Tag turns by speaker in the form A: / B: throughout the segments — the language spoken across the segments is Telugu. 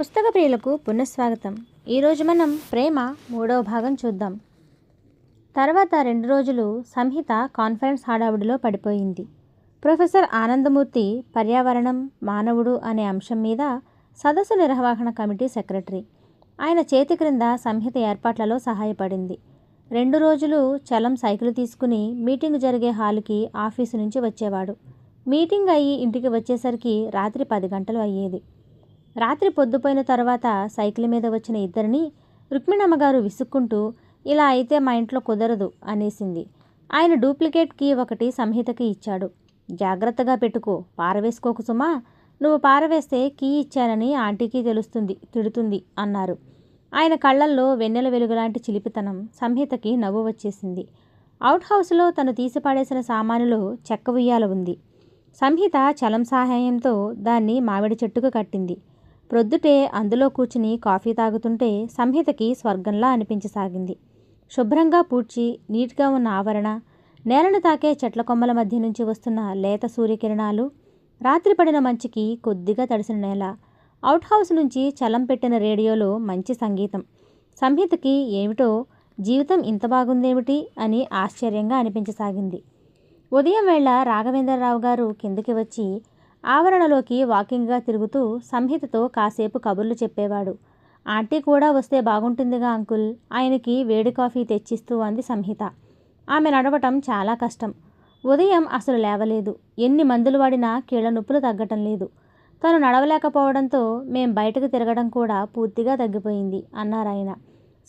A: పుస్తక ప్రియులకు పునఃస్వాగతం. ఈరోజు మనం ప్రేమ మూడవ భాగం చూద్దాం. తర్వాత రెండు రోజులు సంహిత కాన్ఫరెన్స్ హడావుడిలో పడిపోయింది. ప్రొఫెసర్ ఆనందమూర్తి పర్యావరణం మానవుడు అనే అంశం మీద సదస్సు నిర్వహణ కమిటీ సెక్రటరీ. ఆయన చేతి క్రింద సంహిత ఏర్పాట్లలో సహాయపడింది. రెండు రోజులు చలం సైకిల్ తీసుకుని మీటింగ్ జరిగే హాలుకి ఆఫీసు నుంచి వచ్చేవాడు. మీటింగ్ అయ్యి ఇంటికి వచ్చేసరికి రాత్రి పది గంటలు అయ్యేది. రాత్రి పొద్దుపోయిన తర్వాత సైకిల్ మీద వచ్చిన ఇద్దరిని రుక్మిణమ్మగారు విసుక్కుంటూ ఇలా అయితే మా ఇంట్లో కుదరదు అనేసింది. ఆయన డూప్లికేట్ కీ ఒకటి సంహితకి ఇచ్చాడు. జాగ్రత్తగా పెట్టుకో పారవేసుకోకు సుమా. నువ్వు పారవేస్తే కీ ఇచ్చానని ఆంటీకి తెలుస్తుంది తిడుతుంది అన్నారు. ఆయన కళ్ళల్లో వెన్నెల వెలుగులాంటి చిలిపితనం సంహితకి నవ్వు వచ్చేసింది. అవుట్ హౌస్లో తను తీసిపాడేసిన సామానులో చెక్క ఉయ్యాల ఉంది. సంహిత చలం సహాయంతో దాన్ని మామిడి చెట్టుకు కట్టింది. ప్రొద్దుటే అందులో కూర్చుని కాఫీ తాగుతుంటే సంహితకి స్వర్గంలా అనిపించసాగింది. శుభ్రంగా పూడ్చి నీట్గా ఉన్న ఆవరణ నేలను తాకే చెట్ల కొమ్మల మధ్య నుంచి వస్తున్న లేత సూర్యకిరణాలు రాత్రి పడిన మంచుకి కొద్దిగా తడిసిన నేల అవుట్ హౌస్ నుంచి చలం పెట్టిన రేడియోలో మంచి సంగీతం. సంహితకి ఏమిటో జీవితం ఇంత బాగుందేమిటి అని ఆశ్చర్యంగా అనిపించసాగింది. ఉదయం వేళ రాఘవేంద్రరావు గారు కిందకి వచ్చి ఆవరణలోకి వాకింగ్గా తిరుగుతూ సంహితతో కాసేపు కబుర్లు చెప్పేవాడు. ఆంటీ కూడా వస్తే బాగుంటుందిగా అంకుల్. ఆయనకి వేడి కాఫీ తెచ్చిస్తూ అంది సంహిత. ఆమె నడవటం చాలా కష్టం. ఉదయం అసలు లేవలేదు. ఎన్ని మందులు వాడినా కీళ్ళ నొప్పులు తగ్గటం లేదు. తను నడవలేకపోవడంతో మేం బయటకు తిరగడం కూడా పూర్తిగా తగ్గిపోయింది అన్నారాయన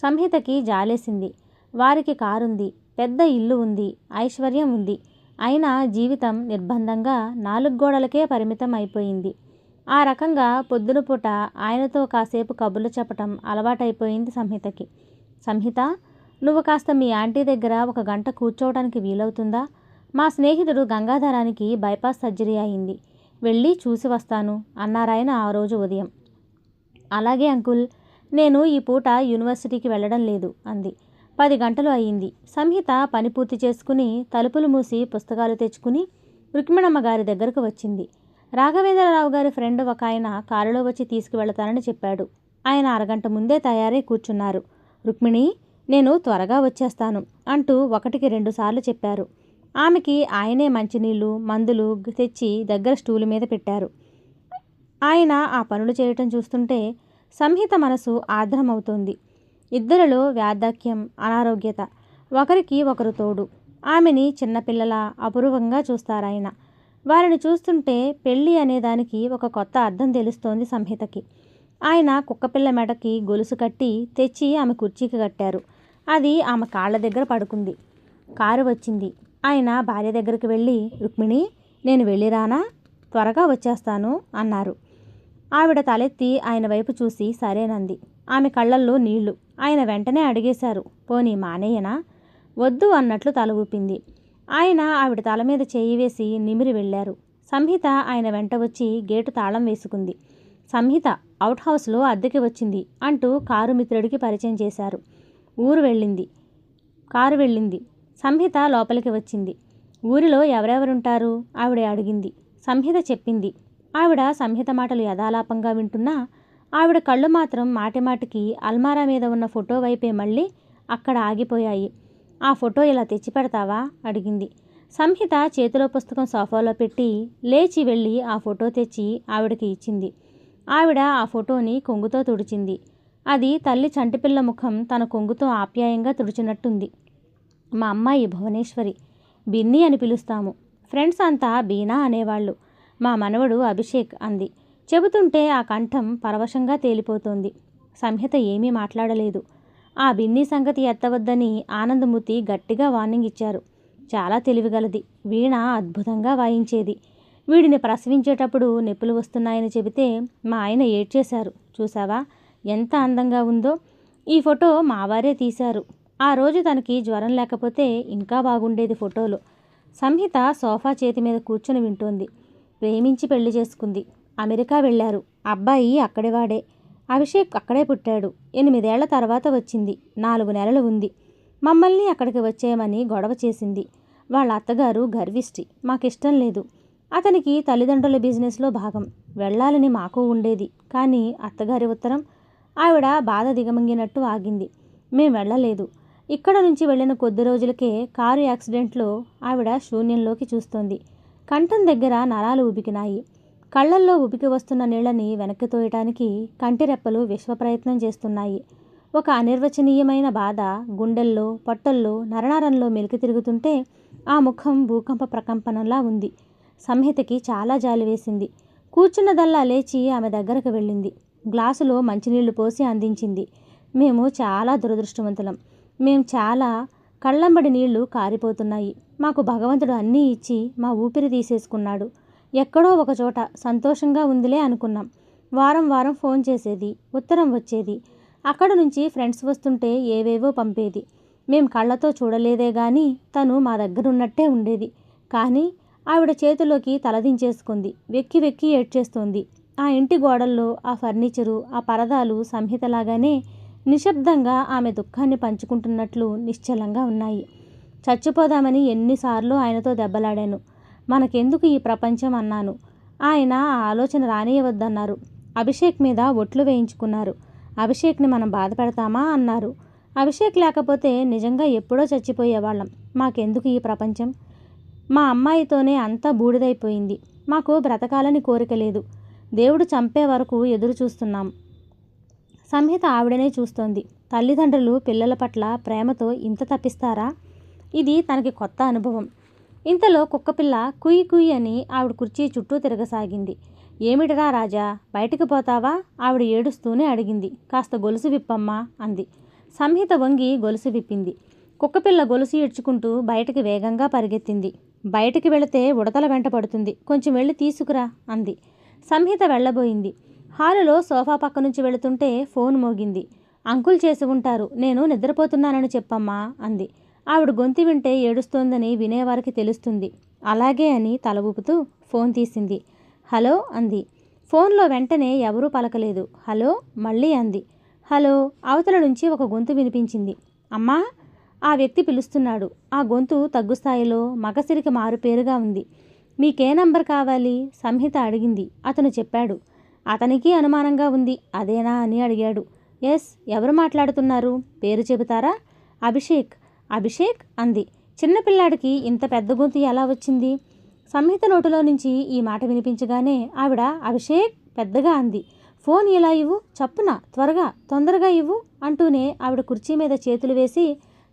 A: సంహితకి జాలేసింది. వారికి కారుంది. పెద్ద ఇల్లు ఉంది. ఐశ్వర్యం ఉంది. అయినా జీవితం నిర్బంధంగా నాలుగు గోడలకే పరిమితం అయిపోయింది. ఆ రకంగా పొద్దున పూట ఆయనతో కాసేపు కబుర్లు చెప్పటం అలవాటైపోయింది సంహితకి. సంహిత నువ్వు కాస్త మీ ఆంటీ దగ్గర ఒక గంట కూర్చోవడానికి వీలవుతుందా? మా స్నేహితుడు గంగాధరానికి బైపాస్ సర్జరీ అయింది. వెళ్ళి చూసి వస్తాను అన్నారాయన ఆ రోజు ఉదయం. అలాగే అంకుల్ నేను ఈ పూట యూనివర్సిటీకి వెళ్ళడం లేదు అంది. పది గంటలు అయ్యింది. సంహిత పని పూర్తి చేసుకుని తలుపులు మూసి పుస్తకాలు తెచ్చుకుని రుక్మిణమ్మ గారి దగ్గరకు వచ్చింది. రాఘవేంద్రరావు గారి ఫ్రెండ్ ఒక ఆయన కారులో వచ్చి తీసుకువెళతానని చెప్పాడు. ఆయన అరగంట ముందే తయారై కూర్చున్నారు. రుక్మిణి నేను త్వరగా వచ్చేస్తాను అంటూ ఒకటికి రెండుసార్లు చెప్పారు. ఆమెకి ఆయనే మంచినీళ్ళు మందులు తెచ్చి దగ్గర స్టూలు మీద పెట్టారు. ఆయన ఆ పనులు చేయటం చూస్తుంటే సంహిత మనసు ఆర్ద్రమవుతోంది. ఇద్దరిలో వ్యాధాక్యం అనారోగ్యత. ఒకరికి ఒకరు తోడు. ఆమెని చిన్నపిల్లల అపురూపంగా చూస్తారాయన. వారిని చూస్తుంటే పెళ్ళి అనేదానికి ఒక కొత్త అర్థం తెలుస్తోంది సంహితకి. ఆయన కుక్కపిల్ల మెడకి గొలుసు కట్టి తెచ్చి ఆమె కుర్చీకి కట్టారు. అది ఆమె కాళ్ళ దగ్గర పడుకుంది. కారు వచ్చింది. ఆయన భార్య దగ్గరికి వెళ్ళి రుక్మిణి నేను వెళ్ళిరానా? త్వరగా వచ్చేస్తాను అన్నారు. ఆవిడ తలెత్తి ఆయన వైపు చూసి సరేనంది. ఆమె కళ్ళల్లో నీళ్ళు. ఆయన వెంటనే అడిగేశారు. పోనీ మానేయనా వద్దు అన్నట్లు తల ఊపింది. ఆయన ఆవిడ తల మీద చేయి వేసి నిమిరి వెళ్ళారు. సంహిత ఆయన వెంట వచ్చి గేటు తాళం వేసుకుంది. సంహిత అవుట్ హౌస్లో అద్దెకి వచ్చింది అంటూ కారు మిత్రుడికి పరిచయం చేశారు. ఊరు వెళ్ళింది. కారు వెళ్ళింది. సంహిత లోపలికి వచ్చింది. ఊరిలో ఎవరెవరుంటారు? ఆవిడ అడిగింది. సంహిత చెప్పింది. ఆవిడ సంహిత మాటలు యథాలాపంగా వింటున్నా ఆవిడ కళ్ళు మాత్రం మాటిమాటికి అల్మారా మీద ఉన్న ఫోటో వైపే మళ్ళీ అక్కడ ఆగిపోయాయి. ఆ ఫోటో ఇలా తెచ్చి పెడతావా? అడిగింది. సంహిత చేతిలో పుస్తకం సోఫాలో పెట్టి లేచి వెళ్ళి ఆ ఫోటో తెచ్చి ఆవిడకి ఇచ్చింది. ఆవిడ ఆ ఫోటోని కొంగుతో తుడిచింది. అది తల్లి చంటిపిల్ల ముఖం తన కొంగుతో ఆప్యాయంగా తుడిచినట్టుంది. మా అమ్మాయి భువనేశ్వరి. బిన్ని అని పిలుస్తాము. ఫ్రెండ్స్ అంతా బీనా అనేవాళ్ళు. మా మనవడు అభిషేక్ అంది. చెబుతుంటే ఆ కంఠం పరవశంగా తేలిపోతోంది. సంహిత ఏమీ మాట్లాడలేదు. ఆ బిన్నీ సంగతి ఎత్తవద్దని ఆనందమూర్తి గట్టిగా వార్నింగ్ ఇచ్చారు. చాలా తెలివిగలది. వీణ అద్భుతంగా వాయించేది. వీడిని ప్రసవించేటప్పుడు నొప్పులు వస్తున్నాయని చెబితే మా ఆయన ఏడ్చేశారు. చూసావా ఎంత అందంగా ఉందో. ఈ ఫోటో మావారే తీశారు. ఆ రోజు తనకి జ్వరం లేకపోతే ఇంకా బాగుండేది ఫోటోలో. సంహిత సోఫా చేతి మీద కూర్చుని వింటోంది. ప్రేమించి పెళ్ళి చేసుకుంది. అమెరికా వెళ్ళారు. అబ్బాయి అక్కడివాడే. అభిషేక్ అక్కడే పుట్టాడు. ఎనిమిదేళ్ళ తర్వాత వచ్చింది. నాలుగు నెలలు ఉంది. మమ్మల్ని అక్కడికి వచ్చేయమని గొడవ చేసింది. వాళ్ళ అత్తగారు గర్విష్టి. మాకిష్టం లేదు. అతనికి తల్లిదండ్రుల బిజినెస్లో భాగం. వెళ్ళాలని మాకు ఉండేది. కానీ అత్తగారి ఉత్తరం ఆవిడ బాధ దిగమంగినట్టు ఆగింది. మేం వెళ్ళలేదు. ఇక్కడ నుంచి వెళ్ళిన కొద్ది రోజులకే కారు యాక్సిడెంట్లో ఆవిడ శూన్యంలోకి చూస్తోంది. కంఠం దగ్గర నరాలు ఉబికినాయి కళ్ళల్లో ఉబికి వస్తున్న నీళ్ళని వెనక్కి తోయటానికి కంటిరెప్పలు విశ్వప్రయత్నం చేస్తున్నాయి. ఒక అనిర్వచనీయమైన బాధ గుండెల్లో పొట్టల్లో నరనారంలో మెలికి తిరుగుతుంటే ఆ ముఖం భూకంప ప్రకంపనలా ఉంది. సంహితకి చాలా జాలి వేసింది. కూర్చున్నదల్లా లేచి ఆమె దగ్గరకు వెళ్ళింది. గ్లాసులో మంచినీళ్ళు పోసి అందించింది. మేము చాలా దురదృష్టవంతులం. మేము చాలా కళ్ళంబడి నీళ్ళు కారిపోతున్నాయి. మాకు భగవంతుడు అన్నీ ఇచ్చి మా ఊపిరి తీసేసుకున్నాడు. ఎక్కడో ఒకచోట సంతోషంగా ఉందిలే అనుకున్నాం. వారం వారం ఫోన్ చేసేది ఉత్తరం వచ్చేది. అక్కడ నుంచి ఫ్రెండ్స్ వస్తుంటే ఏవేవో పంపేది. మేం కళ్ళతో చూడలేదే గాని తను మా దగ్గరున్నట్టే ఉండేది. కానీ ఆవిడ చేతిలోకి తలదించేసుకుంది. వెక్కి వెక్కి ఏడ్చేస్తోంది. ఆ ఇంటి గోడల్లో ఆ ఫర్నిచరు ఆ పరదాలు సంహితలాగానే నిశ్శబ్దంగా ఆమె దుఃఖాన్ని పంచుకుంటున్నట్లు నిశ్చలంగా ఉన్నాయి. చచ్చిపోదామని ఎన్నిసార్లు ఆయనతో దెబ్బలాడాను. మనకెందుకు ఈ ప్రపంచం అన్నాను. ఆయన ఆ ఆలోచన రానియవద్దన్నారు. అభిషేక్ మీద ఒట్లు వేయించుకున్నారు. అభిషేక్ని మనం బాధపెడతామా అన్నారు. అభిషేక్ లేకపోతే నిజంగా ఎప్పుడో చచ్చిపోయేవాళ్ళం. మాకెందుకు ఈ ప్రపంచం? మా అమ్మాయితోనే అంతా బూడిదైపోయింది. మాకు బ్రతకాలని కోరిక లేదు. దేవుడు చంపే వరకు ఎదురు చూస్తున్నాం. సంహిత ఆవిడనే చూస్తోంది. తల్లిదండ్రులు పిల్లల పట్ల ప్రేమతో ఇంత తప్పిస్తారా? ఇది తనకి కొత్త అనుభవం. ఇంతలో కుక్కపిల్ల కుయ్ కుయ్ అని ఆవిడ కుర్చీ చుట్టూ తిరగసాగింది. ఏమిటిరా రాజా బయటికి పోతావా? ఆవిడ ఏడుస్తూనే అడిగింది. కాస్త గొలుసు విప్పమ్మా అంది. సంహిత వంగి గొలుసు విప్పింది. కుక్కపిల్ల గొలుసు ఈడ్చుకుంటూ బయటకి వేగంగా పరిగెత్తింది. బయటికి వెళితే ఉడతల వెంట పడుతుంది. కొంచెం వెళ్ళి తీసుకురా అంది. సంహిత వెళ్ళబోయింది. హాలులో సోఫా పక్క నుంచి వెళుతుంటే ఫోన్ మోగింది. అంకుల్ చేసి ఉంటారు. నేను నిద్రపోతున్నానని చెప్పమ్మా అంది. ఆవిడ గొంతు వింటే ఏడుస్తోందని వినేవారికి తెలుస్తుంది. అలాగే అని తల ఊపుతూ ఫోన్ తీసింది. హలో అంది. ఫోన్లో వెంటనే ఎవరూ పలకలేదు. హలో మళ్ళీ అంది. హలో అవతల నుంచి ఒక గొంతు వినిపించింది. అమ్మా ఆ వ్యక్తి పిలుస్తున్నాడు. ఆ గొంతు తగ్గు స్థాయిలో మగసిరికి మారుపేరుగా ఉంది. మీకే నంబర్ కావాలి? సంహిత అడిగింది. అతను చెప్పాడు. అతనికి అనుమానంగా ఉంది. అదేనా? అని అడిగాడు. ఎస్ ఎవరు మాట్లాడుతున్నారు? పేరు చెబుతారా? అభిషేక్. అభిషేక్ అంది. చిన్నపిల్లాడికి ఇంత పెద్ద గొంతు ఎలా వచ్చింది? సంహిత నోటిలో నుంచి ఈ మాట వినిపించగానే ఆవిడ అభిషేక్ పెద్దగా అంది. ఫోన్ ఇలా ఇవ్వు చప్పున త్వరగా తొందరగా ఇవ్వు అంటూనే ఆవిడ కుర్చీ మీద చేతులు వేసి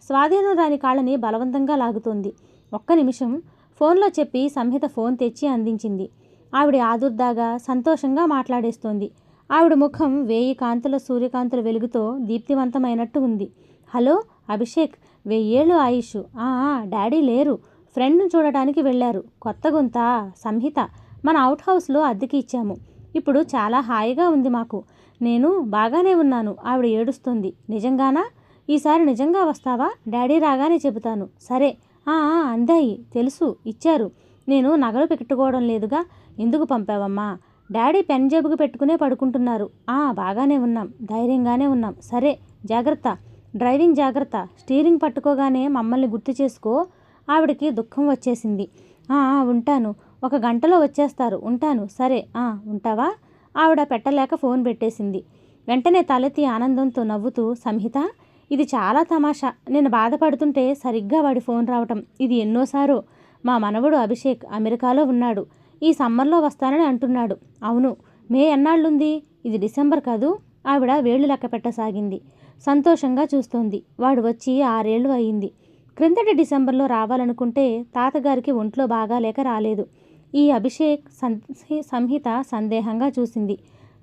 A: స్వాధీనం రాని కాళ్ళని బలవంతంగా లాగుతోంది. ఒక్క నిమిషం ఫోన్లో చెప్పి సంహిత ఫోన్ తెచ్చి అందించింది. ఆవిడ ఆదుర్దాగా సంతోషంగా మాట్లాడేస్తోంది. ఆవిడ ముఖం వేయి కాంతుల సూర్యకాంతుల వెలుగుతో దీప్తివంతమైనట్టు ఉంది. హలో అభిషేక్ వెయ్యేళ్ళు ఆయుష్. ఆ డాడీ లేరు. ఫ్రెండ్ను చూడటానికి వెళ్ళారు. కొత్త గుంత సంహిత. మన అవుట్ హౌస్లో అద్దెకి ఇచ్చాము. ఇప్పుడు చాలా హాయిగా ఉంది మాకు. నేను బాగానే ఉన్నాను. ఆవిడ ఏడుస్తుంది. నిజంగానా? ఈసారి నిజంగా వస్తావా? డాడీ రాగానే చెబుతాను. సరే. ఆ అందాయి. తెలుసు. ఇచ్చారు. నేను నగలు పెట్టుకోవడం లేదుగా. ఎందుకు పంపావమ్మా? డాడీ పెన్ జేబుకు పెట్టుకునే పడుకుంటున్నారు. ఆ బాగానే ఉన్నాం. ధైర్యంగానే ఉన్నాం. సరే. జాగ్రత్త. డ్రైవింగ్ జాగ్రత్త. స్టీరింగ్ పట్టుకోగానే మమ్మల్ని గుర్తు చేసుకో. ఆవిడకి దుఃఖం వచ్చేసింది. "ఆ, ఉంటాను. ఒక గంటలో వచ్చేస్తారు. ఉంటాను. సరే ఆ, ఉంటావా? ఆవిడ పెట్టలేక ఫోన్ పెట్టేసింది. వెంటనే తలెత్తి ఆనందంతో నవ్వుతూ సంహిత ఇది చాలా తమాషా. నేను బాధపడుతుంటే సరిగ్గా వాడి ఫోన్ రావటం. ఇది ఎన్నోసారో. మా మనవడు అభిషేక్ అమెరికాలో ఉన్నాడు. ఈ సమ్మర్లో వస్తానని అంటున్నాడు. అవును. మే ఎన్నాళ్ళుంది? ఇది డిసెంబర్ కాదు? ఆవిడ వేళ్ళు లెక్క పెట్టసాగింది. సంతోషంగా చూస్తోంది. వాడు వచ్చి ఆరేళ్ళు అయింది. క్రిందటి డిసెంబర్లో రావాలనుకుంటే తాతగారికి ఒంట్లో బాగాలేక రాలేదు. ఈ అభిషేక్ సం- సంహిత సందేహంగా చూసింది.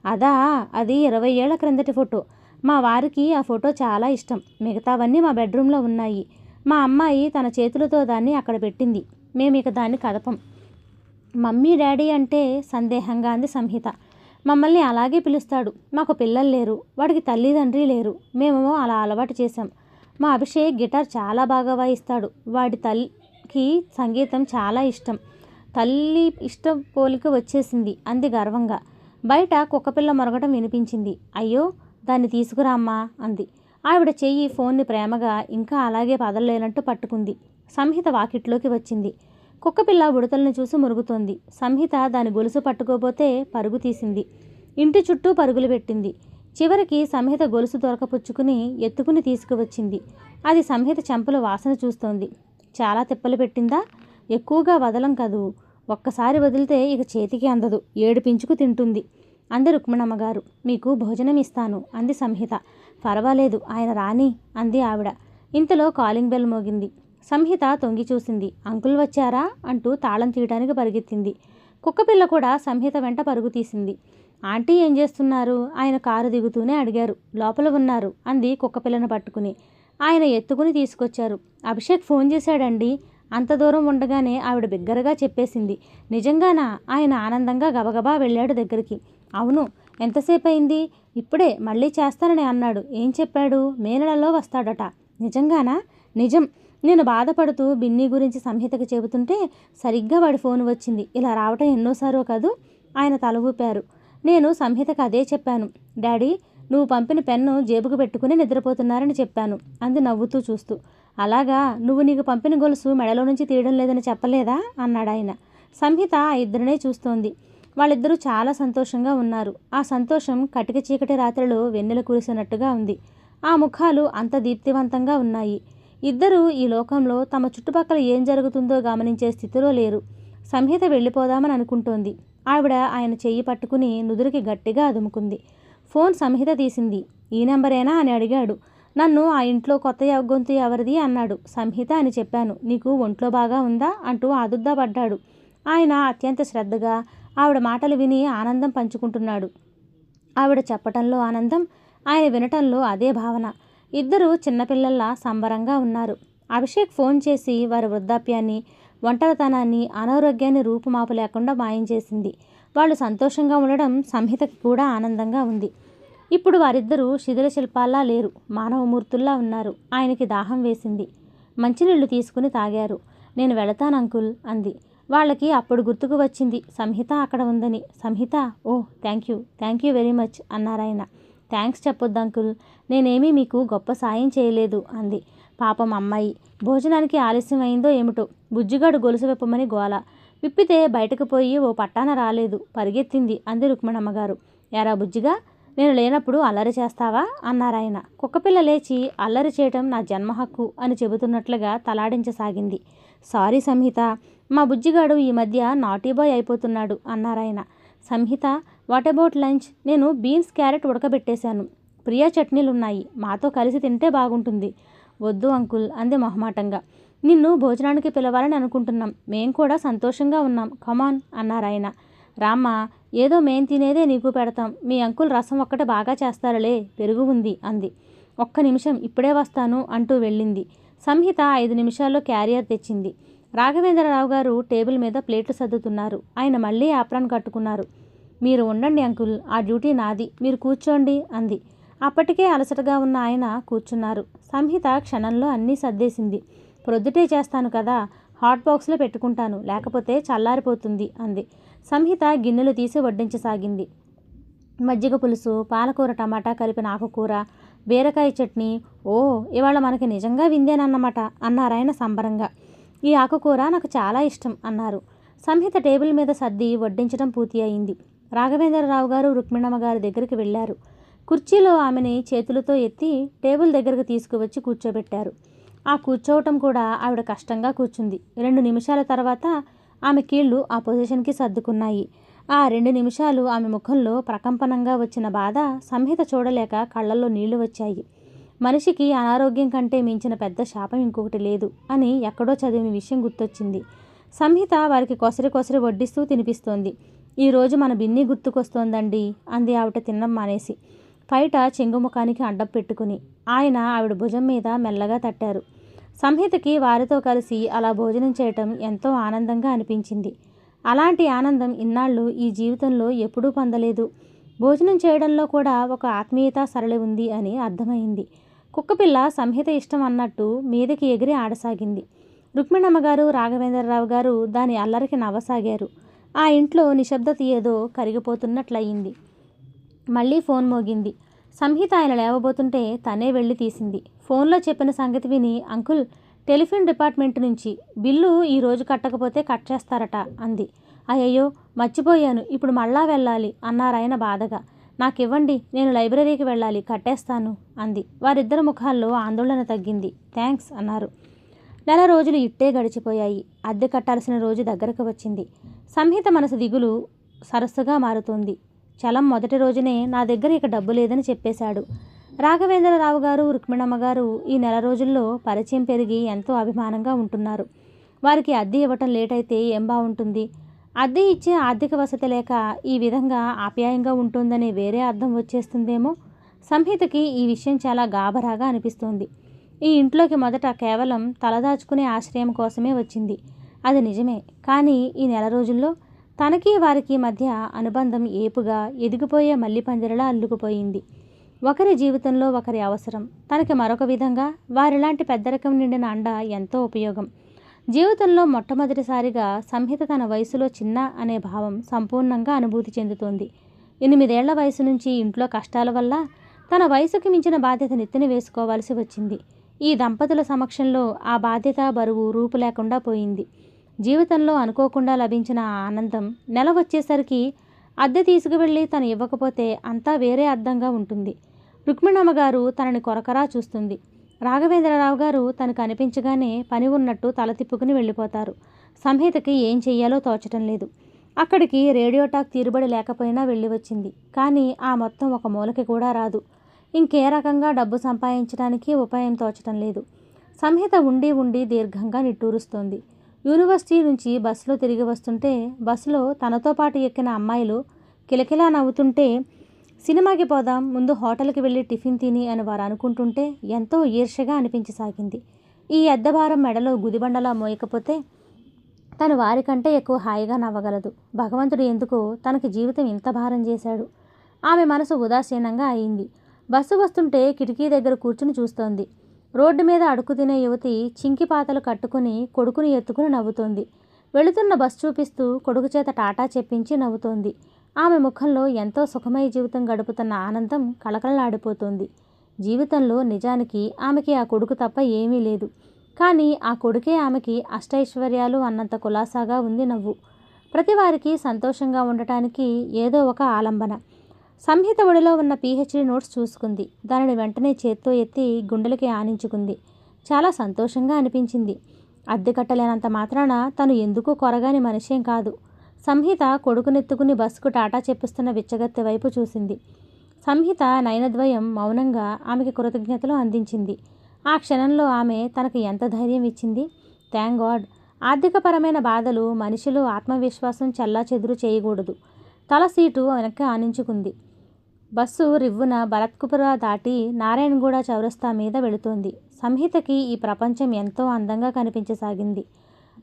A: అదా అది ఇరవై ఏళ్ళ క్రిందటి ఫోటో. మా వారికి ఆ ఫోటో చాలా ఇష్టం. మిగతావన్నీ మా బెడ్రూమ్లో ఉన్నాయి. మా అమ్మాయి తన చేతులతో దాన్ని అక్కడ పెట్టింది. మేము ఇక దాన్ని కదపం. మమ్మీ డాడీ అంటే సందేహంగా అంది సంహిత. మమ్మల్ని అలాగే పిలుస్తాడు. మాకు పిల్లలు లేరు. వాడికి తల్లిదండ్రి లేరు. మేమేమో అలా అలవాటు చేశాం. మా అభిషేక్ గిటార్ చాలా బాగా వాయిస్తాడు. వాడి తల్లికి సంగీతం చాలా ఇష్టం. తల్లి ఇష్టం పోలిక వచ్చేసింది. అంది గర్వంగా. బయట కుక్కపిల్ల మొరగటం వినిపించింది. అయ్యో దాన్ని తీసుకురామ్మా అంది. ఆవిడ చెయ్యి ఫోన్ని ప్రేమగా ఇంకా అలాగే పదలేనట్టు పట్టుకుంది. సంహిత వాకిట్లోకి వచ్చింది. కుక్కపిల్ల ఉడతలను చూసి మురుగుతోంది. సంహిత దాని గొలుసు పట్టుకోబోతే పరుగు తీసింది. ఇంటి చుట్టూ పరుగులు పెట్టింది. చివరికి సంహిత గొలుసు దొరకపుచ్చుకుని ఎత్తుకుని తీసుకువచ్చింది. అది సంహిత చెంపల వాసన చూస్తోంది. చాలా తిప్పలు పెట్టిందా? ఎక్కువగా వదలం కదూ. ఒక్కసారి వదిలితే ఇక చేతికి అందదు. ఏడిపించుకు తింటుంది. అంది రుక్మిణమ్మగారు. మీకు భోజనం ఇస్తాను అంది సంహిత. పర్వాలేదు ఆయన రాని అంది ఆవిడ. ఇంతలో కాలింగ్ బెల్ మోగింది. సంహిత తొంగి చూసింది. అంకుల్ వచ్చారా? అంటూ తాళం తీయడానికి పరిగెత్తింది. కుక్కపిల్ల కూడా సంహిత వెంట పరుగు తీసింది. ఆంటీ ఏం చేస్తున్నారు? ఆయన కారు దిగుతూనే అడిగారు. లోపల ఉన్నారు అంది కుక్కపిల్లను పట్టుకుని. ఆయన ఎత్తుకుని తీసుకొచ్చారు. అభిషేక్ ఫోన్ చేశాడండి. అంత దూరం ఉండగానే ఆవిడ బిగ్గరగా చెప్పేసింది. నిజంగానా? ఆయన ఆనందంగా గబగబా వెళ్ళాడు దగ్గరికి. అవును. ఎంతసేపు అయింది ఇప్పుడే మళ్ళీ చేస్తానని అన్నాడు. ఏం చెప్పాడు? మే నెలలో వస్తాడట. నిజంగానా? నిజం. నేను బాధపడుతూ బిన్నీ గురించి సంహితకు చెబుతుంటే సరిగ్గా వాడి ఫోన్ వచ్చింది. ఇలా రావటం ఎన్నోసారో కాదు ఆయన తల ఊపారు. నేను సంహితకు అదే చెప్పాను. డాడీ నువ్వు పంపిన పెన్ను జేబుకు పెట్టుకుని నిద్రపోతున్నారని చెప్పాను. అంది నవ్వుతూ చూస్తూ. అలాగా? నువ్వు నీకు పంపిన గొలుసు మెడలో నుంచి తీయడం లేదని చెప్పలేదా? అన్నాడు ఆయన. సంహిత ఆ ఇద్దరినే చూస్తోంది. వాళ్ళిద్దరూ చాలా సంతోషంగా ఉన్నారు. ఆ సంతోషం కటిక చీకటి రాత్రిలో వెన్నెల కురిసినట్టుగా ఉంది. ఆ ముఖాలు అంత దీప్తివంతంగా ఉన్నాయి. ఇద్దరూ ఈ లోకంలో తమ చుట్టుపక్కల ఏం జరుగుతుందో గమనించే స్థితిలో లేరు. సంహిత వెళ్ళిపోదామని అనుకుంటోంది. ఆవిడ ఆయన చెయ్యి పట్టుకుని నుదురికి గట్టిగా అదుముకుంది. ఫోన్ సంహిత తీసింది. ఈ నెంబరేనా అని అడిగాడు. నన్ను ఆ ఇంట్లో కొత్త గొంతు ఎవరిది అన్నాడు. సంహిత అని చెప్పాను. నీకు ఒంట్లో బాగా ఉందా? అంటూ ఆదుద్దా పడ్డాడు ఆయన అత్యంత శ్రద్ధగా ఆవిడ మాటలు విని ఆనందం పంచుకుంటున్నాడు. ఆవిడ చెప్పటంలో ఆనందం ఆయన వినటంలో అదే భావన. ఇద్దరు చిన్నపిల్లల్లా సంబరంగా ఉన్నారు. అభిషేక్ ఫోన్ చేసి వారి వృద్ధాప్యాన్ని ఒంటరితనాన్ని అనారోగ్యాన్ని రూపుమాపు లేకుండా మాయం చేసింది. వాళ్ళు సంతోషంగా ఉండడం సంహితకి కూడా ఆనందంగా ఉంది. ఇప్పుడు వారిద్దరూ శిథిల శిల్పాల్లా లేరు. మానవమూర్తుల్లా ఉన్నారు. ఆయనకి దాహం వేసింది. మంచినీళ్ళు తీసుకుని తాగారు. నేను వెళతాను అంకుల్ అంది. వాళ్ళకి అప్పుడు గుర్తుకు వచ్చింది సంహిత అక్కడ ఉందని. Samhita oh thank you thank you very much అన్నారాయన. థ్యాంక్స్ చెప్పొద్దు అంకుల్. నేనేమీ మీకు గొప్ప సాయం చేయలేదు అంది. పాపం అమ్మాయి. భోజనానికి ఆలస్యం అయిందో ఏమిటో? బుజ్జిగాడు గొలుసు విప్పమని గోల. విప్పితే బయటకు పోయి ఓ పట్టాన రాలేదు. పరిగెత్తింది అంది రుక్మణమ్మగారు. ఎరా బుజ్జిగా నేను లేనప్పుడు అల్లరి చేస్తావా? అన్నారాయన కుక్కపిల్ల లేచి అల్లరి చేయటం నా జన్మ హక్కు అని చెబుతున్నట్లుగా తలాడించసాగింది. సారీ సంహిత మా బుజ్జిగాడు ఈ మధ్య నాటీ బాయ్ అయిపోతున్నాడు అన్నారాయన సంహిత వాట్ అబౌట్ లంచ్? నేను బీన్స్ క్యారెట్ ఉడకబెట్టేశాను. ప్రియా చట్నీలున్నాయి. మాతో కలిసి తింటే బాగుంటుంది. వద్దు అంకుల్ అంది మొహమాటంగా. నిన్ను భోజనానికి పిలవాలని అనుకుంటున్నాం. మేం కూడా సంతోషంగా ఉన్నాం. కమాన్ అన్నారాయన రామ్మ ఏదో మేం తినేదే నీకు పెడతాం. మీ అంకుల్ రసం ఒక్కటే బాగా చేస్తారులే పెరుగు ఉంది అంది. ఒక్క నిమిషం ఇప్పుడే వస్తాను అంటూ వెళ్ళింది. సంహిత ఐదు నిమిషాల్లో క్యారియర్ తెచ్చింది. రాఘవేంద్రరావు గారు టేబుల్ మీద ప్లేట్లు సర్దుతున్నారు. ఆయన మళ్ళీ ఆప్రాన్ కట్టుకున్నారు. మీరు ఉండండి అంకుల్ ఆ డ్యూటీ నాది. మీరు కూర్చోండి అంది. అప్పటికే అలసటగా ఉన్న ఆయన కూర్చున్నారు. సంహిత క్షణంలో అన్నీ సర్దేసింది. ప్రొద్దుటే చేస్తాను కదా హాట్ బాక్స్లో పెట్టుకుంటాను లేకపోతే చల్లారిపోతుంది అంది. సంహిత గిన్నెలు తీసి వడ్డించసాగింది. మజ్జిగ పులుసు పాలకూర టమాటా కలిపిన ఆకుకూర బీరకాయ చట్నీ ఓ ఇవాళ మనకి నిజంగా విందేనన్నమాట అన్నారాయన సంబరంగా. ఈ ఆకుకూర నాకు చాలా ఇష్టం అన్నారు. సంహిత టేబుల్ మీద సర్ది వడ్డించడం పూర్తి అయింది. రాఘవేంద్రరావు గారు రుక్మిణమ్మ గారి దగ్గరికి వెళ్ళారు. కుర్చీలో ఆమెని చేతులతో ఎత్తి టేబుల్ దగ్గరకు తీసుకువచ్చి కూర్చోబెట్టారు. ఆ కూర్చోవటం కూడా ఆవిడ కష్టంగా కూర్చుంది. రెండు నిమిషాల తర్వాత ఆమె కీళ్ళు ఆ పొజిషన్కి సర్దుకున్నాయి. ఆ రెండు నిమిషాలు ఆమె ముఖంలో ప్రకంపనంగా వచ్చిన బాధ సంహిత చూడలేక కళ్ళల్లో నీళ్ళు వచ్చాయి. మనిషికి అనారోగ్యం కంటే మించిన పెద్ద శాపం ఇంకొకటి లేదు అని ఎక్కడో చదివిన విషయం గుర్తొచ్చింది. సంహిత వారికి కొసరి కొసరి వడ్డిస్తూ తినిపిస్తోంది. ఈరోజు మన బిన్ని గుర్తుకొస్తోందండి అంది ఆవిడ తిన్నం మానేసి. పైట చెంగుముఖానికి అడ్డం పెట్టుకుని ఆయన ఆవిడ భుజం మీద మెల్లగా తట్టారు. సంహితకి వారితో కలిసి అలా భోజనం చేయటం ఎంతో ఆనందంగా అనిపించింది. అలాంటి ఆనందం ఇన్నాళ్ళు ఈ జీవితంలో ఎప్పుడూ పొందలేదు. భోజనం చేయడంలో కూడా ఒక ఆత్మీయత సరళి ఉంది అని అర్థమైంది. కుక్కపిల్ల సంహిత ఇష్టం అన్నట్టు మీదకి ఎగిరి ఆడసాగింది. రుక్మిణమ్మ గారు రాఘవేంద్రరావు గారు దాని అల్లరికి నవ్వసాగారు. ఆ ఇంట్లో నిశ్శబ్దత ఏదో కరిగిపోతున్నట్లయింది. మళ్ళీ ఫోన్ మోగింది. సంహిత ఆయన లేవబోతుంటే తనే వెళ్ళి తీసింది. ఫోన్లో చెప్పిన సంగతి విని అంకుల్ టెలిఫోన్ డిపార్ట్మెంట్ నుంచి బిల్లు ఈ రోజు కట్టకపోతే కట్ చేస్తారట అంది. అయ్యయ్యో మర్చిపోయాను. ఇప్పుడు మళ్ళా వెళ్ళాలి అన్నారాయన బాధగా. నాకివ్వండి నేను లైబ్రరీకి వెళ్ళాలి కట్టేస్తాను అంది. వారిద్దరి ముఖాల్లో ఆందోళన తగ్గింది. థ్యాంక్స్ అన్నారు. నెల రోజులు ఇట్టే గడిచిపోయాయి. అద్దె కట్టాల్సిన రోజు దగ్గరకు వచ్చింది. సంహిత మనసు దిగులు సరస్సుగా మారుతోంది. చలం మొదటి రోజునే నా దగ్గర ఇక డబ్బు లేదని చెప్పేశాడు. రాఘవేంద్రరావు గారు రుక్మిణమ్మ గారు ఈ నెల రోజుల్లో పరిచయం పెరిగి ఎంతో అభిమానంగా ఉంటున్నారు. వారికి అద్దె ఇవ్వటం లేట్ అయితే ఏం బాగుంటుంది? అద్దె ఇచ్చే ఆర్థిక వసతి లేక ఈ విధంగా ఆప్యాయంగా ఉంటుందనే వేరే అర్థం వచ్చేస్తుందేమో? సంహితకి ఈ విషయం చాలా గాబరాగా అనిపిస్తోంది. ఈ ఇంట్లోకి మొదట కేవలం తలదాచుకునే ఆశ్రయం కోసమే వచ్చింది. అది నిజమే. కానీ ఈ నెల రోజుల్లో తనకి వారికి మధ్య అనుబంధం ఏపుగా ఎదిగిపోయే మల్లిపందిరలా అల్లుకుపోయింది. ఒకరి జీవితంలో ఒకరి అవసరం. తనకి మరొక విధంగా వారిలాంటి పెద్దరకం నిండిన అండ ఎంతో ఉపయోగం. జీవితంలో మొట్టమొదటిసారిగా సంహిత తన వయసులో చిన్న అనే భావం సంపూర్ణంగా అనుభూతి చెందుతోంది. ఎనిమిదేళ్ళ వయసు నుంచి ఇంట్లో కష్టాల వల్ల తన వయసుకి మించిన బాధ్యత నెత్తిన వేసుకోవాల్సి వచ్చింది. ఈ దంపతుల సమక్షంలో ఆ బాధ్యత బరువు రూపు లేకుండా పోయింది. జీవితంలో అనుకోకుండా లభించిన ఆ ఆనందం నెల వచ్చేసరికి అద్దె తీసుకువెళ్ళి తను ఇవ్వకపోతే అంతా వేరే అర్థంగా ఉంటుంది. రుక్మిణమ్మ గారు తనని కొరకరా చూస్తుంది. రాఘవేంద్రరావు గారు తనకు అనిపించగానే పని ఉన్నట్టు తల తిప్పుకుని వెళ్ళిపోతారు. సంహితకి ఏం చెయ్యాలో తోచటం లేదు. అక్కడికి రేడియో టాక్ తీరుబడి లేకపోయినా వెళ్ళి వచ్చింది. కానీ ఆ మొత్తం ఒక మూలకి కూడా రాదు. ఇంకే రకంగా డబ్బు సంపాదించడానికి ఉపాయం తోచటం లేదు. సంహిత ఉండి ఉండి దీర్ఘంగా నిట్టూరుస్తోంది. యూనివర్సిటీ నుంచి బస్సులో తిరిగి వస్తుంటే బస్సులో తనతో పాటు ఎక్కిన అమ్మాయిలు కిలకిలా నవ్వుతుంటే సినిమాకి పోదాం ముందు హోటల్కి వెళ్ళి టిఫిన్ తిని అని వారు అనుకుంటుంటే ఎంతో ఈర్ష్యగా అనిపించసాగింది. ఈ అద్దభారం మెడలో గుదిబండలా మోయకపోతే తను వారికంటే ఎక్కువ హాయిగా నవ్వగలదు. భగవంతుడు ఎందుకో తనకి జీవితం ఇంత భారం చేశాడు. ఆమె మనసు ఉదాసీనంగా అయింది. బస్సు వస్తుంటే కిటికీ దగ్గర కూర్చుని చూస్తోంది. రోడ్డు మీద అడుగు తినే యువతి చింకి పాతలు కట్టుకుని కొడుకుని ఎత్తుకుని నవ్వుతోంది. వెళుతున్న బస్ చూపిస్తూ కొడుకు చేత టాటా చెప్పించి నవ్వుతోంది. ఆమె ముఖంలో ఎంతో సుఖమయ జీవితం గడుపుతున్న ఆనందం కళకళలాడిపోతోంది. జీవితంలో నిజానికి ఆమెకి ఆ కొడుకు తప్ప ఏమీ లేదు. కానీ ఆ కొడుకే ఆమెకి అష్టైశ్వర్యాలు అన్నంత కులాసాగా ఉంది నవ్వు. ప్రతివారికి సంతోషంగా ఉండటానికి ఏదో ఒక ఆలంబన. సంహిత ఒడిలో ఉన్న పీహెచ్డీ నోట్స్ చూసుకుంది. దానిని వెంటనే చేత్తో ఎత్తి గుండెలకి ఆనించుకుంది. చాలా సంతోషంగా అనిపించింది. అద్దె కట్టలేనంత మాత్రాన తను ఎందుకు కొరగాని మనిషేం కాదు. సంహిత కొడుకునెత్తుకుని బస్సుకు టాటా చెప్పిస్తున్న బిచ్చగత్తె వైపు చూసింది. సంహిత నయనద్వయం మౌనంగా ఆమెకి కృతజ్ఞతలు అందించింది. ఆ క్షణంలో ఆమె తనకు ఎంత ధైర్యం ఇచ్చింది? థ్యాంక్ గాడ్ ఆర్థికపరమైన బాధలు మనిషిలో ఆత్మవిశ్వాసం చల్లా చెదురు చేయకూడదు. తల సీటు వెనక్కి ఆనించుకుంది. బస్సు రివ్వున భరత్కుపుర దాటి నారాయణగూడ చౌరస్తా మీద వెళుతోంది. సంహితకి ఈ ప్రపంచం ఎంతో అందంగా కనిపించసాగింది.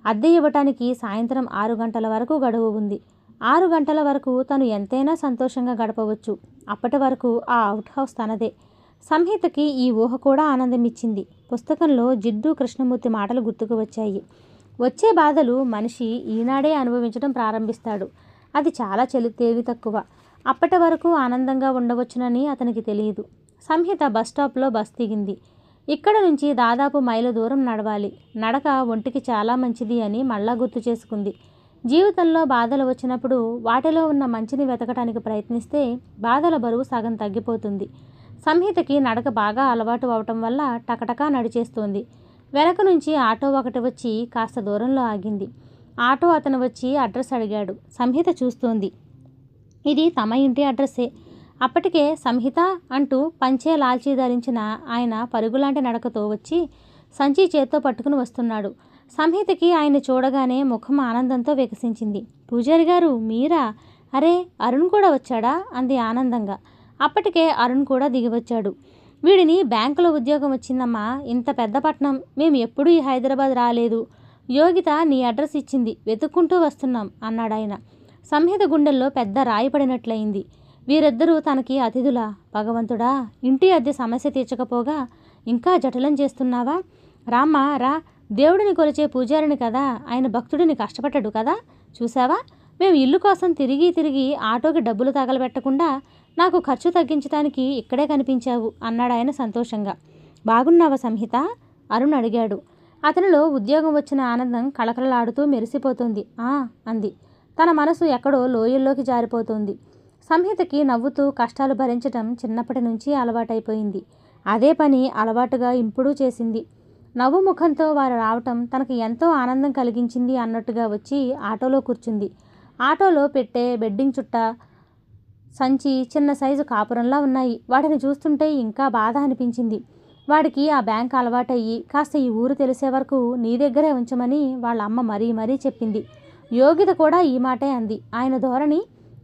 A: అద్దె ఇవ్వటానికి సాయంత్రం ఆరు గంటల వరకు గడువు ఉంది. ఆరు గంటల వరకు తను ఎంతైనా సంతోషంగా గడపవచ్చు. అప్పటి వరకు ఆ అవుట్ హౌస్ తనదే. సంహితకి ఈ ఊహ కూడా ఆనందమిచ్చింది. పుస్తకంలో జిడ్డు కృష్ణమూర్తి మాటలు గుర్తుకు వచ్చాయి. వచ్చే బాధలు మనిషి ఈనాడే అనుభవించడం ప్రారంభిస్తాడు. అది చాలా చెలి తేవి తక్కువ. అప్పటి వరకు ఆనందంగా ఉండవచ్చునని అతనికి తెలియదు. సంహిత బస్ స్టాప్లో బస్ దిగింది. ఇక్కడ నుంచి దాదాపు మైలు దూరం నడవాలి. నడక ఒంటికి చాలా మంచిది అని మళ్ళా గుర్తు చేసుకుంది. జీవితంలో బాధలు వచ్చినప్పుడు వాటిలో ఉన్న మంచిని వెతకటానికి ప్రయత్నిస్తే బాధల బరువు సగం తగ్గిపోతుంది. సంహితకి నడక బాగా అలవాటు అవటం వల్ల టకటకా నడిచేస్తోంది. వెనక నుంచి ఆటో ఒకటి వచ్చి కాస్త దూరంలో ఆగింది. ఆటో అతను వచ్చి అడ్రస్ అడిగాడు. సంహిత చూస్తోంది. ఇది తమ ఇంటి అడ్రస్సే అప్పటికే సంహిత అంటూ పంచే లాల్చీ ధరించిన ఆయన పరుగులాంటి నడకతో వచ్చి సంచి చేత్తో పట్టుకుని వస్తున్నాడు. సంహితకి ఆయన చూడగానే ముఖం ఆనందంతో వికసించింది. పూజారి గారు మీరా? అరే అరుణ్ కూడా వచ్చాడా? అంది ఆనందంగా. అప్పటికే అరుణ్ కూడా దిగివచ్చాడు. వీడిని బ్యాంకులో ఉద్యోగం వచ్చిందమ్మా ఇంత పెద్ద పట్నం. మేము ఎప్పుడూ ఈ హైదరాబాద్ రాలేదు. యోగిత నీ అడ్రస్ ఇచ్చింది వెతుక్కుంటూ వస్తున్నాం అన్నాడాయన సంహిత గుండెల్లో పెద్ద రాయిపడినట్లయింది. వీరిద్దరూ తనకి అతిథులా? భగవంతుడా? ఇంటి అద్దె సమస్య తీర్చకపోగా ఇంకా జటిలం చేస్తున్నావా? రామ్మ రా. దేవుడిని కొలిచే పూజారిని కదా? ఆయన భక్తుడిని కష్టపడ్డాడు కదా? చూసావా మేము ఇల్లు కోసం తిరిగి తిరిగి ఆటోకి డబ్బులు తగలబెట్టకుండా నాకు ఖర్చు తగ్గించడానికి ఇక్కడే కనిపించావు అన్నాడు ఆయన సంతోషంగా. బాగున్నావా సంహిత? అరుణ్ అడిగాడు. అతనిలో ఉద్యోగం వచ్చిన ఆనందం కళకళలాడుతూ మెరిసిపోతుంది. ఆ! అంది. తన మనసు ఎక్కడో లోయల్లోకి జారిపోతుంది. సంహితకి నవ్వుతూ కష్టాలు భరించటం చిన్నప్పటి నుంచి అలవాటైపోయింది. అదే పని అలవాటుగా ఇంపుడూ చేసింది. నవ్వు ముఖంతో వారు రావటం తనకు ఎంతో ఆనందం కలిగించింది అన్నట్టుగా వచ్చి ఆటోలో కూర్చుంది. ఆటోలో పెట్టే బెడ్డింగ్ చుట్ట సంచి చిన్న సైజు కాపురంలా ఉన్నాయి. వాటిని చూస్తుంటే ఇంకా బాధ అనిపించింది. వాడికి ఆ బ్యాంక్ అలవాటయ్యి కాస్త ఈ ఊరు తెలిసే వరకు నీ దగ్గరే ఉంచమని వాళ్ళ అమ్మ మరీ మరీ చెప్పింది. యోగిత కూడా ఈ మాటే అంది. ఆయన ధోరణి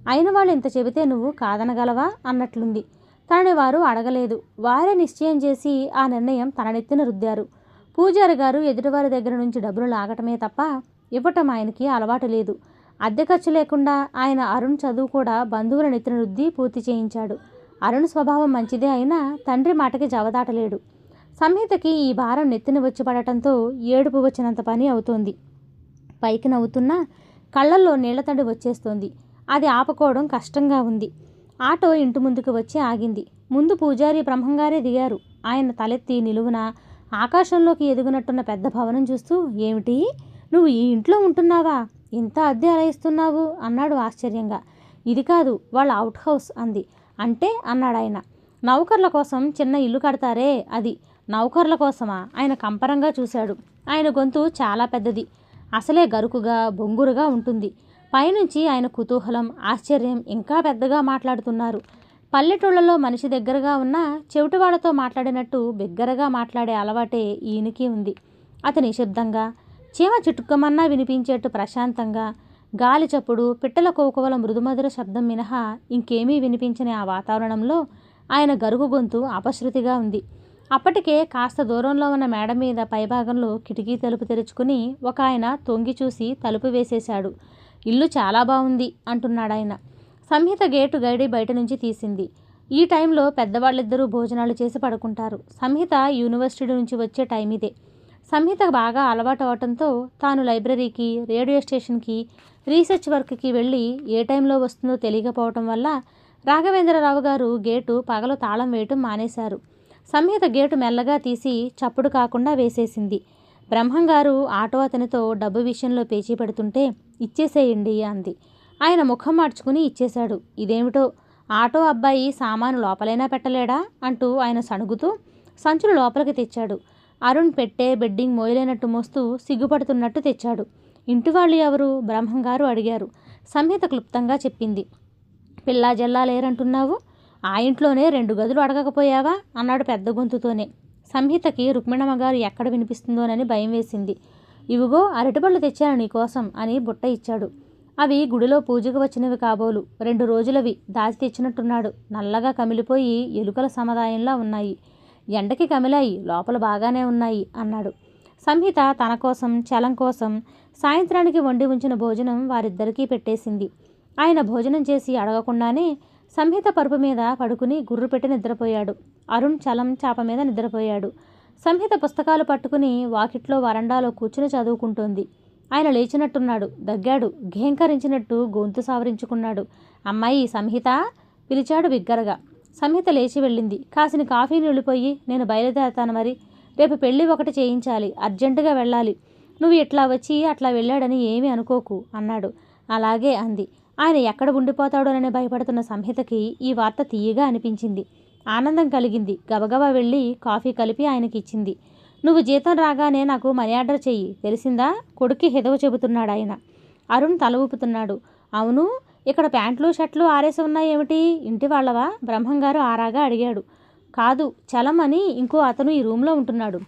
A: అయిన వాళ్ళు ఇంత చెబితే నువ్వు కాదనగలవా? అన్నట్లుంది. తనని వారు అడగలేదు. వారే నిశ్చయం చేసి ఆ నిర్ణయం తన నెత్తిన రుద్దారు. పూజారి గారు ఎదుటివారి దగ్గర నుంచి డబ్బులు లాగటమే తప్ప ఇవ్వటం ఆయనకి అలవాటు లేదు. అద్దె ఖర్చు లేకుండా ఆయన అరుణ్ చదువు కూడా బంధువుల నెత్తిన రుద్ది పూర్తి చేయించాడు. అరుణ్ స్వభావం మంచిదే అయినా తండ్రి మాటకి జవదాటలేడు. సంహితకి ఈ భారం నెత్తిన వచ్చి పడటంతో ఏడుపు వచ్చినంత పని అవుతోంది. పైకి నవ్వుతున్నా కళ్ళల్లో నీళ్ళతడి వచ్చేస్తోంది. అది ఆపుకోవడం కష్టంగా ఉంది. ఆటో ఇంటి ముందుకు వచ్చి ఆగింది. ముందు పూజారి బ్రహ్మంగారే దిగారు. ఆయన తలెత్తి నిలువున ఆకాశంలోకి ఎదుగునట్టున్న పెద్ద భవనం చూస్తూ ఏమిటి? నువ్వు ఈ ఇంట్లో ఉంటున్నావా? ఇంత అద్దె అలా ఇస్తున్నావు అన్నాడు ఆశ్చర్యంగా. ఇది కాదు వాళ్ళ అవుట్ హౌస్ అంది. అంటే అన్నాడు ఆయన నౌకర్ల కోసం చిన్న ఇల్లు కడతారే అది. నౌకర్ల కోసమా? ఆయన కంపరంగా చూశాడు. ఆయన గొంతు చాలా పెద్దది. అసలే గరుకుగా బొంగురుగా ఉంటుంది. పైనుంచి ఆయన కుతూహలం ఆశ్చర్యం ఇంకా పెద్దగా మాట్లాడుతున్నారు. పల్లెటూళ్ళలో మనిషి దగ్గరగా ఉన్న చెవిటివాళ్ళతో మాట్లాడినట్టు బిగ్గరగా మాట్లాడే అలవాటే ఈయనకి ఉంది. అతని నిశ్శబ్దంగా చీమ చిటుక్కమన్నా వినిపించేట్టు ప్రశాంతంగా గాలి చప్పుడు పిట్టల కోకువల మృదుమధుర శబ్దం మినహా ఇంకేమీ వినిపించని ఆ వాతావరణంలో ఆయన గరుగు గొంతు అపశృతిగా ఉంది. అప్పటికే కాస్త దూరంలో ఉన్న మేడ మీద పైభాగంలో కిటికీ తలుపు తెరుచుకుని ఒక ఆయన తొంగి చూసి తలుపు వేసేశాడు. ఇల్లు చాలా బాగుంది అంటున్నాడాయన సంహిత గేటు గైడి బయట నుంచి తీసింది. ఈ టైంలో పెద్దవాళ్ళిద్దరూ భోజనాలు చేసి పడుకుంటారు. సంహిత యూనివర్సిటీ నుంచి వచ్చే టైం ఇదే. సంహిత బాగా అలవాటు అవటంతో తాను లైబ్రరీకి రేడియో స్టేషన్కి రీసెర్చ్ వర్క్కి వెళ్ళి ఏ టైంలో వస్తుందో తెలియకపోవటం వల్ల రాఘవేంద్రరావు గారు గేటు పగలు తాళం వేయటం మానేశారు. సంహిత గేటు మెల్లగా తీసి చప్పుడు కాకుండా వేసేసింది. బ్రహ్మంగారు ఆటో అతనితో డబ్బు విషయంలో పేచీ పెడుతుంటే ఇచ్చేసేయండి అంది. ఆయన ముఖం మార్చుకుని ఇచ్చేశాడు. ఇదేమిటో? ఆటో అబ్బాయి సామాను లోపలైనా పెట్టలేడా? అంటూ ఆయన సణుగుతూ సంచులు లోపలికి తెచ్చాడు. అరుణ్ పెట్టే బెడ్డింగ్ మోయలేనట్టు మోస్తూ సిగ్గుపడుతున్నట్టు తెచ్చాడు. ఇంటి వాళ్ళు ఎవరు? బ్రహ్మంగారు అడిగారు. సంహిత క్లుప్తంగా చెప్పింది. పిల్లా జల్లా లేరంటున్నావు? ఆ ఇంట్లోనే రెండు గదులు అడగకపోయావా? అన్నాడు పెద్ద గొంతుతోనే. సంహితకి రుక్మిణమ్మ గారు ఎక్కడ వినిపిస్తుందోనని భయం వేసింది. ఇవిగో అరటిపళ్ళు తెచ్చాను నీకోసం అని బుట్ట ఇచ్చాడు. అవి గుడిలో పూజకు వచ్చినవి కాబోలు. రెండు రోజులవి దాచి తెచ్చినట్టున్నాడు. నల్లగా కమిలిపోయి ఎలుకల సముదాయంలా ఉన్నాయి. ఎండకి కమిలాయి లోపల బాగానే ఉన్నాయి అన్నాడు. సంహిత తన కోసం చలం కోసం సాయంత్రానికి వండి ఉంచిన భోజనం వారిద్దరికీ పెట్టేసింది. ఆయన భోజనం చేసి అడగకుండానే సంహిత పరుపు మీద పడుకుని గుర్రు పెట్టి నిద్రపోయాడు. అరుణ్ చలం చాప మీద నిద్రపోయాడు. సంహిత పుస్తకాలు పట్టుకుని వాకిట్లో వరండాలో కూర్చుని చదువుకుంటోంది. ఆయన లేచినట్టున్నాడు. దగ్గాడు. ఘేంకరించినట్టు గొంతు సావరించుకున్నాడు. అమ్మాయి సంహిత? పిలిచాడు బిగ్గరగా. సంహిత లేచి వెళ్ళింది. కాసిన కాఫీ నిలిపోయి నేను బయలుదేరతాను మరి. రేపు పెళ్ళి ఒకటి చేయించాలి అర్జెంటుగా వెళ్ళాలి. నువ్వు ఇట్లా వచ్చి అట్లా వెళ్ళాడని ఏమీ అనుకోకు అన్నాడు. అలాగే అంది. ఆయన ఎక్కడ ఉండిపోతాడోనని భయపడుతున్న సంహితకి ఈ వార్త తీయగా అనిపించింది. ఆనందం కలిగింది. గబగబా వెళ్ళి కాఫీ కలిపి ఆయనకి ఇచ్చింది నువ్వు జీతం రాగానే నాకు మనీ ఆర్డర్ చెయ్యి. తెలిసిందా? కొడుక్కి హిదవ చెబుతున్నాడు ఆయన. అరుణ్ తల ఊపుతున్నాడు. అవును ఇక్కడ ప్యాంట్లు షర్ట్లు ఆరేసి ఉన్నాయి ఏమిటి ఇంటి వాళ్ళవా? బ్రహ్మంగారు ఆరాగా అడిగాడు. కాదు చలం అని ఇంకో అతను ఈ రూమ్లో ఉంటున్నాడు.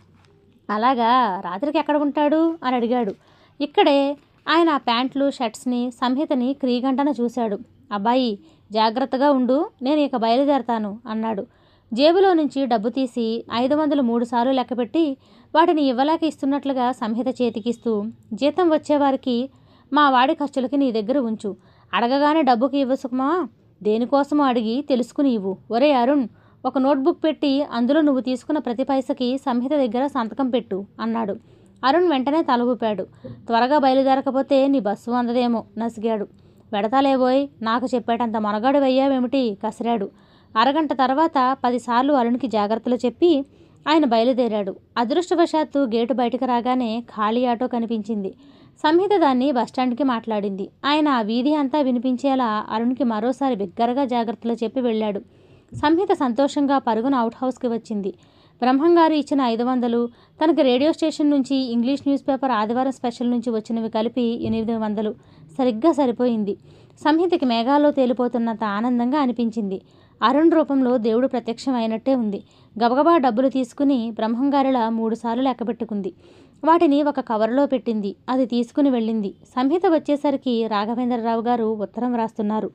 A: అలాగా రాత్రికి ఎక్కడ ఉంటాడు? అని అడిగాడు. ఇక్కడే ఆయన ఆ ప్యాంట్లు షర్ట్స్ని సంహితని క్రీగంటన చూశాడు. అబ్బాయి జాగ్రత్తగా ఉండు నేను ఇక బయలుదేరతాను అన్నాడు. జేబులో నుంచి డబ్బు తీసి ఐదు వందలు మూడు సార్లు లెక్కపెట్టి వాటిని ఇవ్వలేక ఇస్తున్నట్లుగా సంహిత చేతికిస్తూ జీతం వచ్చేవారికి మా వాడి ఖర్చులకి నీ దగ్గర ఉంచు. అడగగానే డబ్బుకి ఇవ్వసుకుమా దేనికోసమో అడిగి తెలుసుకుని ఇవ్వు. ఒరే అరుణ్ ఒక నోట్బుక్ పెట్టి అందులో నువ్వు తీసుకున్న ప్రతి పైసకి సంహిత దగ్గర సంతకం పెట్టు అన్నాడు. అరుణ్ వెంటనే తల ఊపాడు. త్వరగా బయలుదేరకపోతే నీ బస్సు అందదేమో నసిగాడు. వెడతాలేబోయ్ నాకు చెప్పేటంత మనగాడు వెయ్యావేమిటి? కసిరాడు. అరగంట తర్వాత పదిసార్లు అరుణ్కి జాగ్రత్తలు చెప్పి ఆయన బయలుదేరాడు. అదృష్టవశాత్తు గేటు బయటకు రాగానే ఖాళీ ఆటో కనిపించింది. సంహిత దాన్ని బస్టాండ్కి మాట్లాడింది. ఆయన ఆ వీధి అంతా వినిపించేలా అరుణ్కి మరోసారి బిగ్గరగా జాగ్రత్తలు చెప్పి వెళ్ళాడు. సంహిత సంతోషంగా పరుగున అవుట్ హౌస్కి వచ్చింది. బ్రహ్మంగారు ఇచ్చిన ఐదు వందలు తనకు రేడియో స్టేషన్ నుంచి ఇంగ్లీష్ న్యూస్ పేపర్ ఆదివారం స్పెషల్ నుంచి వచ్చినవి కలిపి ఎనిమిది వందలు. సరిగ్గా సరిపోయింది. సంహితకి మేఘాల్లో తేలిపోతున్నంత ఆనందంగా అనిపించింది. అరుణ్ రూపంలో దేవుడు ప్రత్యక్షం అయినట్టే ఉంది. గబగబా డబ్బులు తీసుకుని బ్రహ్మంగారిలా మూడుసార్లు లెక్కపెట్టుకుంది వాటిని ఒక కవర్లో పెట్టింది. అది తీసుకుని వెళ్ళింది. సంహిత వచ్చేసరికి రాఘవేంద్రరావు గారు ఉత్తరం రాస్తున్నారు.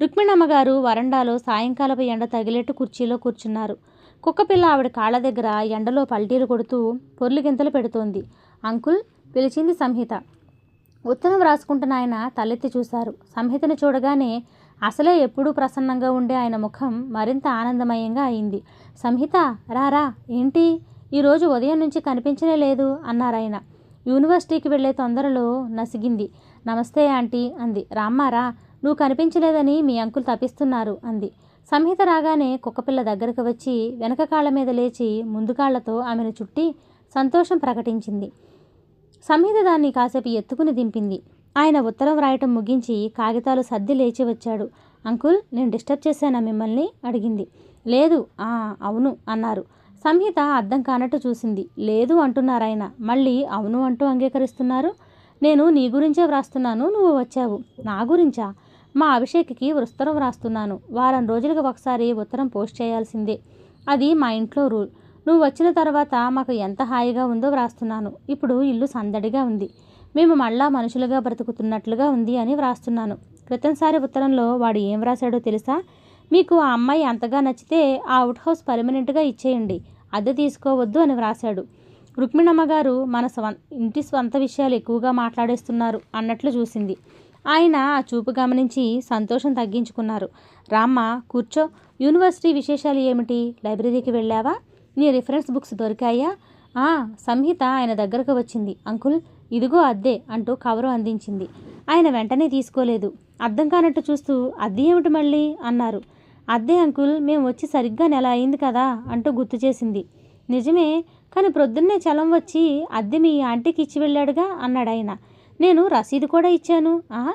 A: రుక్మిణమ్మ గారు వరండాలో సాయంకాలపు ఎండ తగిలేట్టు కుర్చీలో కూర్చున్నారు. కుక్కపిల్ల ఆవిడ కాళ్ళ దగ్గర ఎండలో పల్టీలు కొడుతూ పొర్లు గింతలు పెడుతోంది. అంకుల్ పిలిచింది సంహిత. ఉత్తరం రాసుకుంటున్న ఆయన తలెత్తి చూశారు. సంహితను చూడగానే అసలే ఎప్పుడూ ప్రసన్నంగా ఉండే ఆయన ముఖం మరింత ఆనందమయంగా అయింది. సంహిత రారా ఏంటి? ఈరోజు ఉదయం నుంచి కనిపించనే లేదు అన్నారాయన యూనివర్సిటీకి వెళ్ళే తొందరలో నసిగింది. నమస్తే ఆంటీ అంది. రామ్మారా నువ్వు కనిపించలేదని మీ అంకుల్ తప్పిస్తున్నారు అంది. సంహిత రాగానే కుక్కపిల్ల దగ్గరకు వచ్చి వెనక కాళ్ళ మీద లేచి ముందు కాళ్ళతో ఆమెను చుట్టి సంతోషం ప్రకటించింది. సంహిత దాన్ని కాసేపు ఎత్తుకుని దింపింది. ఆయన ఉత్తరం రాయటం ముగించి కాగితాలు సర్ది లేచి వచ్చాడు. అంకుల్ నేను డిస్టర్బ్ చేశానా మిమ్మల్ని? అడిగింది. లేదు ఆ అవును అన్నారు. సంహిత అర్థం కానట్టు చూసింది. లేదు అంటున్నారాయన. మళ్ళీ అవును అంటూ అంగీకరిస్తున్నారు? నేను నీ గురించే వ్రాస్తున్నాను నువ్వు వచ్చావు. నా గురించా? మా అభిషేక్కి ఉత్తరం వ్రాస్తున్నాను వారం రోజులకు ఒకసారి ఉత్తరం పోస్ట్ చేయాల్సిందే. అది మా ఇంట్లో రూల్. నువ్వు వచ్చిన తర్వాత మాకు ఎంత హాయిగా ఉందో వ్రాస్తున్నాను. ఇప్పుడు ఇల్లు సందడిగా ఉంది. మేము మళ్ళా మనుషులుగా బ్రతుకుతున్నట్లుగా ఉంది అని వ్రాస్తున్నాను. క్రితంసారి ఉత్తరంలో వాడు ఏం వ్రాశాడో తెలుసా? మీకు ఆ అమ్మాయి అంతగా నచ్చితే ఆ అవుట్ హౌస్ పర్మనెంట్గా ఇచ్చేయండి. అద్దె తీసుకోవద్దు అని వ్రాశాడు. రుక్మిణమ్మ గారు మన స్వ ఇంటి స్వంత విషయాలు ఎక్కువగా మాట్లాడేస్తున్నారు అన్నట్లు చూసింది. ఆయన ఆ చూపు గమనించి సంతోషం తగ్గించుకున్నారు. రామ్మ కూర్చో. యూనివర్సిటీ విశేషాలు ఏమిటి? లైబ్రరీకి వెళ్ళావా? నీ రిఫరెన్స్ బుక్స్ దొరికాయా? ఆ సంహిత ఆయన దగ్గరకు వచ్చింది. అంకుల్ ఇదిగో అద్దె అంటూ కవరు అందించింది. ఆయన వెంటనే తీసుకోలేదు. అర్థం కానట్టు చూస్తూ అద్దె ఏమిటి మళ్ళీ? అన్నారు. అద్దె అంకుల్ మేము వచ్చి సరిగ్గా నెల అయింది కదా? అంటూ గుర్తు చేసింది. నిజమే కానీ ప్రొద్దున్నే చలం వచ్చి అద్దె మీ ఆంటీకి ఇచ్చి వెళ్ళాడుగా? అన్నాడు ఆయన నేను రసీదు కూడా ఇచ్చాను. ఆ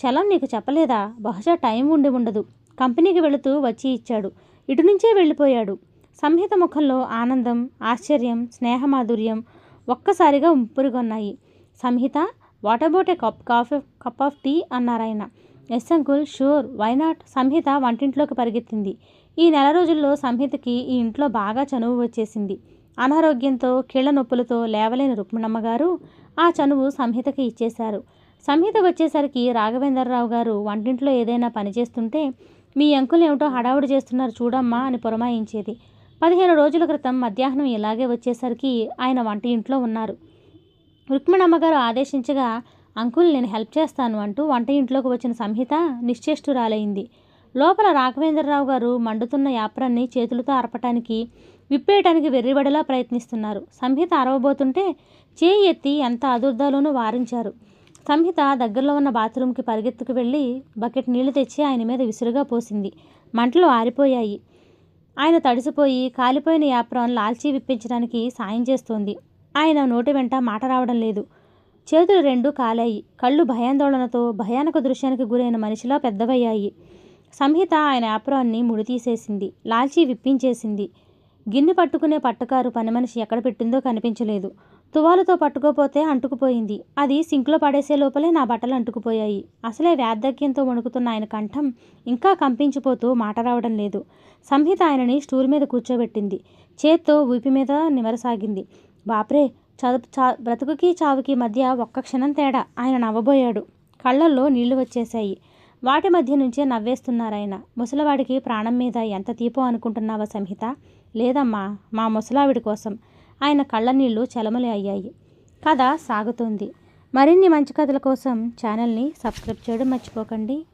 A: చలం నీకు చెప్పలేదా? బహుశా టైం ఉండి ఉండదు. కంపెనీకి వెళుతూ వచ్చి ఇచ్చాడు. ఇటు నుంచే వెళ్ళిపోయాడు. సంహిత ముఖంలో ఆనందం ఆశ్చర్యం స్నేహమాధుర్యం ఒక్కసారిగా ఉంపురుగొన్నాయి. Samhita what about a cup coffee cup of tea? అన్నారాయన yes uncle sure. Why not? Samhita వంటింట్లోకి పరిగెత్తింది. ఈ నెల రోజుల్లో సంహితకి ఈ ఇంట్లో బాగా చనువు వచ్చేసింది. అనారోగ్యంతో కీళ్ళ నొప్పులతో లేవలేని రుక్మిణమ్మ గారు ఆ చనువు సంహితకి ఇచ్చేశారు. సంహిత వచ్చేసరికి రాఘవేంద్రరావు గారు వంటింట్లో ఏదైనా పని చేస్తుంటే మీ అంకుల్ ఏమిటో హడావుడి చేస్తున్నారు చూడమ్మా అని పురమాయించేది. పదిహేను రోజుల క్రితం మధ్యాహ్నం ఇలాగే వచ్చేసరికి ఆయన వంట ఇంట్లో ఉన్నారు. రుక్మిణమ్మగారు ఆదేశించగా అంకుల్ నేను హెల్ప్ చేస్తాను అంటూ వంట ఇంట్లోకి వచ్చిన సంహిత నిశ్చేష్టురాలైంది. లోపల రాఘవేంద్రరావు గారు మండుతున్న యాప్రాన్ని చేతులతో అరపటానికి విప్పేయటానికి వెర్రిబడిలా ప్రయత్నిస్తున్నారు. సంహిత అరవబోతుంటే చేయి ఎత్తి ఎంత అదుర్దాలోనూ వారించారు. సంహిత దగ్గరలో ఉన్న బాత్రూమ్కి పరిగెత్తుకు వెళ్ళి బకెట్ నీళ్ళు తెచ్చి ఆయన మీద విసురుగా పోసింది. మంటలు ఆరిపోయాయి. ఆయన తడిసిపోయి కాలిపోయిన యాప్రాన్ లాల్చీ విప్పించడానికి సాయం చేస్తోంది. ఆయన నోటి వెంట మాట రావడం లేదు. చేతులు రెండు కాలాయి. కళ్ళు భయాందోళనతో భయానక దృశ్యానికి గురైన మనిషిలా పెద్దవయ్యాయి. సంహిత ఆయన యాప్రాన్ని ముడితీసేసింది. లాల్చీ విప్పించేసింది. గిన్నె పట్టుకునే పట్టకారు పని మనిషి ఎక్కడ పెట్టిందో కనిపించలేదు. తువాలుతో పట్టుకోపోతే అంటుకుపోయింది. అది సింక్లో పడేసే లోపలే నా బట్టలు అంటుకుపోయాయి. అసలే వ్యాధక్యంతో వణుకుతున్న ఆయన కంఠం ఇంకా కంపించిపోతూ మాట రావడం లేదు. సంహిత ఆయనని స్టూల్ మీద కూర్చోబెట్టింది. చేత్తో ఊపి మీద నిమరసాగింది. బాప్రే చదువు చా బ్రతుకుకి చావుకి మధ్య ఒక్క క్షణం తేడా. ఆయన నవ్వబోయాడు. కళ్ళల్లో నీళ్ళు వచ్చేశాయి. వాటి మధ్య నుంచే నవ్వేస్తున్నారాయన. ముసలివాడికి ప్రాణం మీద ఎంత తీపో అనుకుంటున్నావా సంహిత? లేదమ్మా మా ముసలావిడి కోసం. ఆయన కళ్ళ నీళ్ళు చలమలి అయ్యాయి. కథ సాగుతోంది. మరిన్ని మంచి కథల కోసం ఛానల్ని సబ్స్క్రైబ్ చేయడం మర్చిపోకండి.